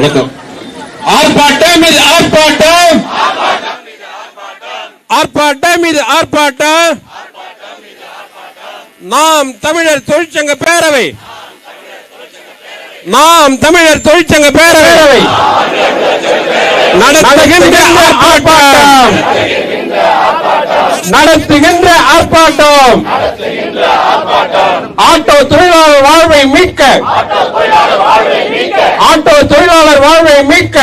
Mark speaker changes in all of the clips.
Speaker 1: ஆர்ப்பாட்டம் இது ஆர்ப்பாட்டம். ஆர்ப்பாட்டம் இது ஆர்ப்பாட்டம். நாம் தமிழர் தொழிற்சங்க பேரவை. நாம் தமிழர் தொழிற்சங்க பேரவை. நடத்துகின்ற ஆர்ப்பாட்டம். நடத்துகின்ற ஆர்ப்பாட்டம். ஆட்டோ தொழிலாளர் வாழ்வை மீட்க. ஆட்டோ தொழிலாளர் வாழ்வை மீட்க.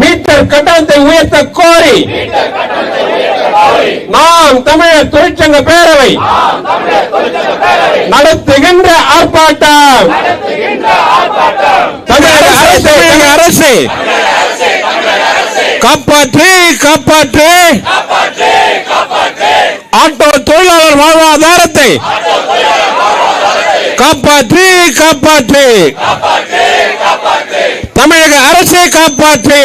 Speaker 1: மீட்டர் கட்டணத்தை உயர்த்த கோரி. நாம் தமிழர் தொழிற்சங்க பேரவை நடத்துகின்ற ஆர்ப்பாட்டம். தமிழக அரசு தமிழக அரசு. காப்பாற்று காப்பாற்று. ஆட்டோ தொழிலாளர் வாழ்வாதாரத்தை காப்பாற்று காப்பாற்று. தமிழக அரசை காப்பாற்று.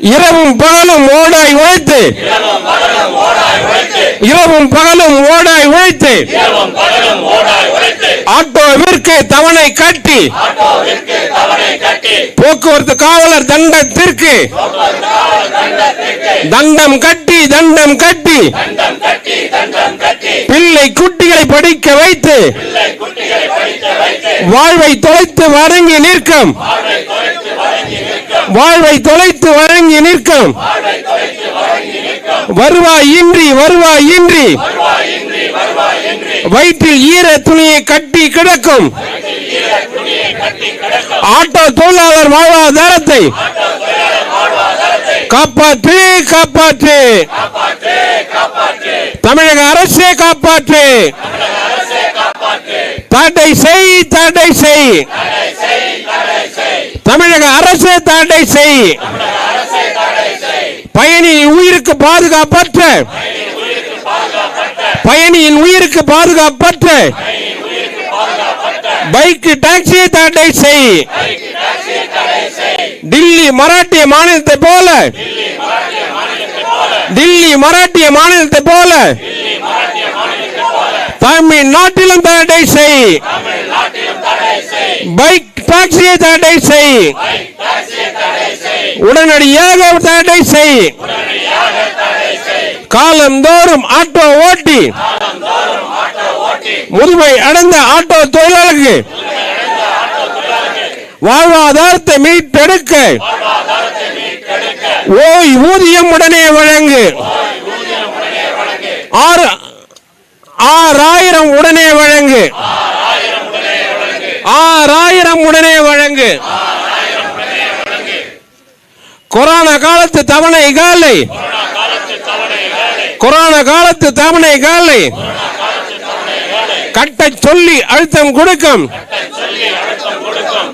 Speaker 1: இரவும் பகலும் ஓடாய் உழைத்து. இரவும் பகலும் ஓடாய் உழைத்து. ஆட்டோவிற்கு தவணை கட்டி. போக்குவரத்து காவலர் தண்டத்திற்கு. தண்டம் கட்டி தண்டம் கட்டி. குட்டிகளை படிக்க வைத்து வாழ்வை தொலைத்து வணங்கி நிற்கும். வாழ்வை தொலைத்து வணங்கி நிற்கும். வருவாய் இன்றி வருவாய் இன்றி வயிற்றில் ஈர துணியை கட்டி கிடக்கும். ஆட்டோ தொழிலாளர் வாழ்வாதாரத்தை காப்பாற்று காப்பாற்று. தமிழக அரசே காப்பாற்று. தடை செய் தடை செய். தமிழக அரசு தடை செய். பயணியின் உயிருக்கு பாதுகாப்பற்ற. பயணியின் உயிருக்கு பாதுகாப்பற்ற. பைக் டாக்ஸி தடை செய். டில்லி மராட்டிய மாநிலத்தை போல. டில்லி மராட்டிய மாநிலத்தை போல தமிழ்நாட்டிலும் தடை செய். பைக் டாக்ஸியை தடை செய். உடனடியாக தடை செய். காலந்தோறும் ஆட்டோ ஓட்டி. முதுமை அடைந்த ஆட்டோ தொழிலாளருக்கு வாழ்வாதாரத்தை மீட்டெடுக்க. ஓய் ஊதியம் உடனே வழங்கு. ஆறு ஆறாயிரம் உடனே வழங்கு. ஆறாயிரம் உடனே வழங்கு. கொரோனா காலத்து தவணை காலை. கொரோனா காலத்து தவணை காலை. கட்ட சொல்லி அழுத்தம் கொடுக்கும்.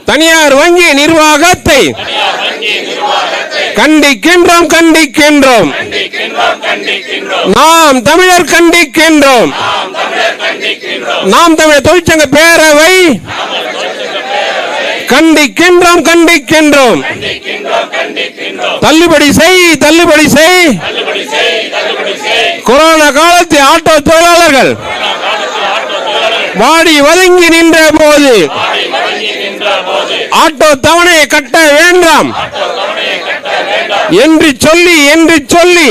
Speaker 1: தனியார் வங்கி நிர்வாகத்தை கண்டிக்கின்றோம் கண்டிக்கின்றோம். நாம் தமிழர் கண்டிக்கின்றோம். நாம் தமிழர் தொழிற்சங்க பேரவை கண்டிக்கின்றோம் கண்டிக்கின்றோம். தள்ளுபடி செய் தள்ளுபடி செய். கொரோனா காலத்தில் ஆட்டோ தொழிலாளர்கள் வாடி வதங்கி நின்ற போது ஆட்டோ தவணையை கட்ட வேண்டாம். என்று சொல்லி என்று சொல்லி.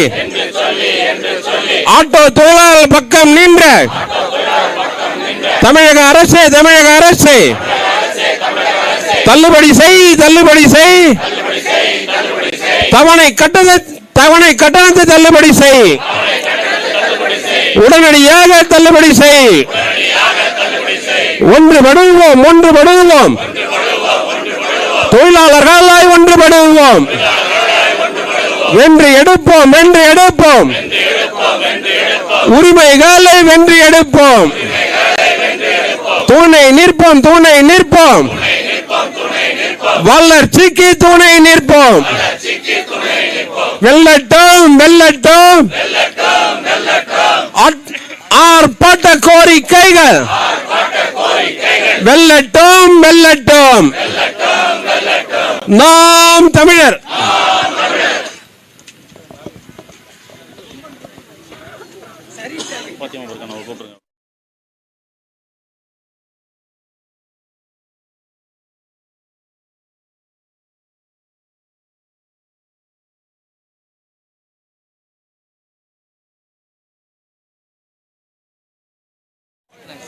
Speaker 1: ஆட்டோ தொழிலாளர் பக்கம் நின்ற. தமிழக அரசே தமிழக அரசே. தள்ளுபடி செய் தள்ளுபடி செய். தவணை கட்டண தவணை கட்டணத்தை தள்ளுபடி செய். உடனடியாக தள்ளுபடி செய். ஒன்றுபடுவோம் ஒன்றுபடுவோம் தொழிலாளர்களாய் ஒன்றுபடுவோம் வென்று எடுப்போம் வென்று எடுப்போம். உரிமைகளை வென்று எடுப்போம். துணை நிற்போம் துணை நிற்போம். வளர்ச்சிக்கு துணை நிற்போம். வெல்லட்டும் வெல்லட்டும். ஆர்ப்பாட்ட கோரிக்கைகள். வெல்லட்டும் வெல்லட்டும். நாம் தமிழர்.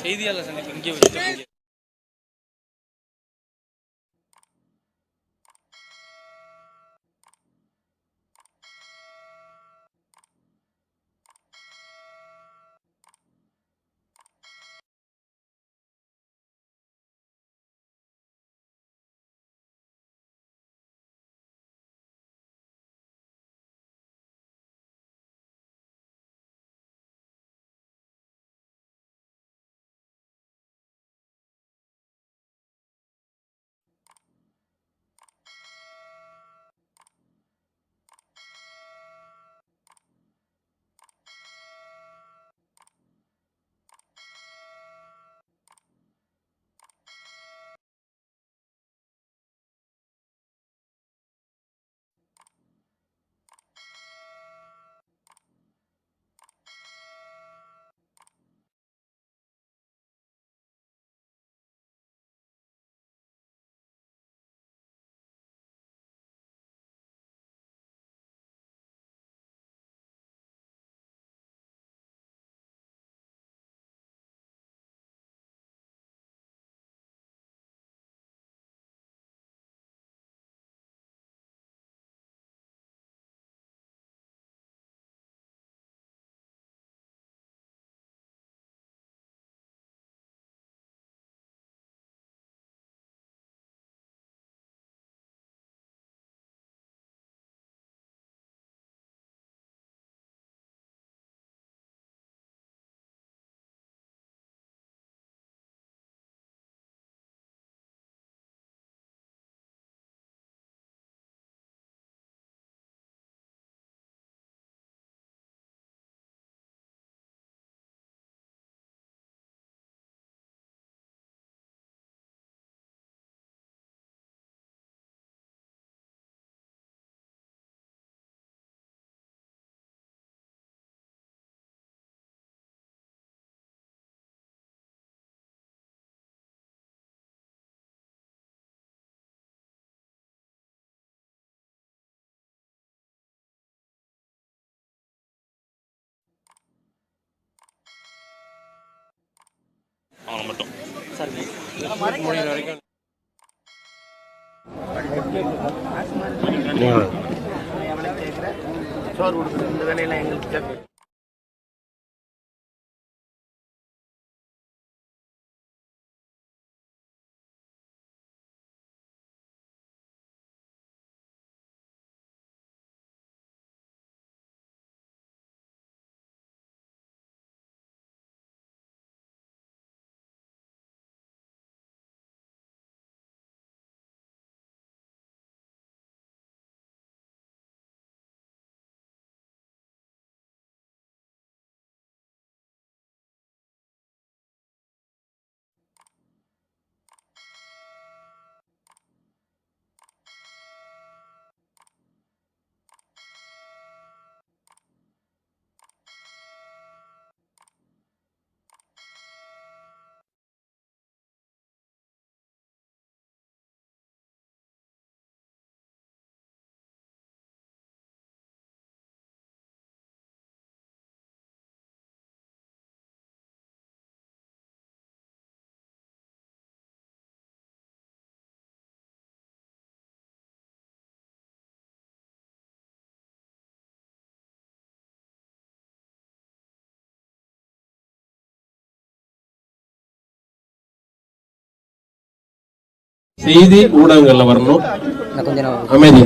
Speaker 2: செய்தியாளர் சந்திப்பு. இங்கே வச்சுட்டு முடிகிற வரைக்கும்
Speaker 3: சோறு கொடுக்குறது இந்த வேலையெல்லாம் எங்களுக்கு தேவை.
Speaker 1: செய்தி ஊடகங்கள்ல வரணும். அமைதி.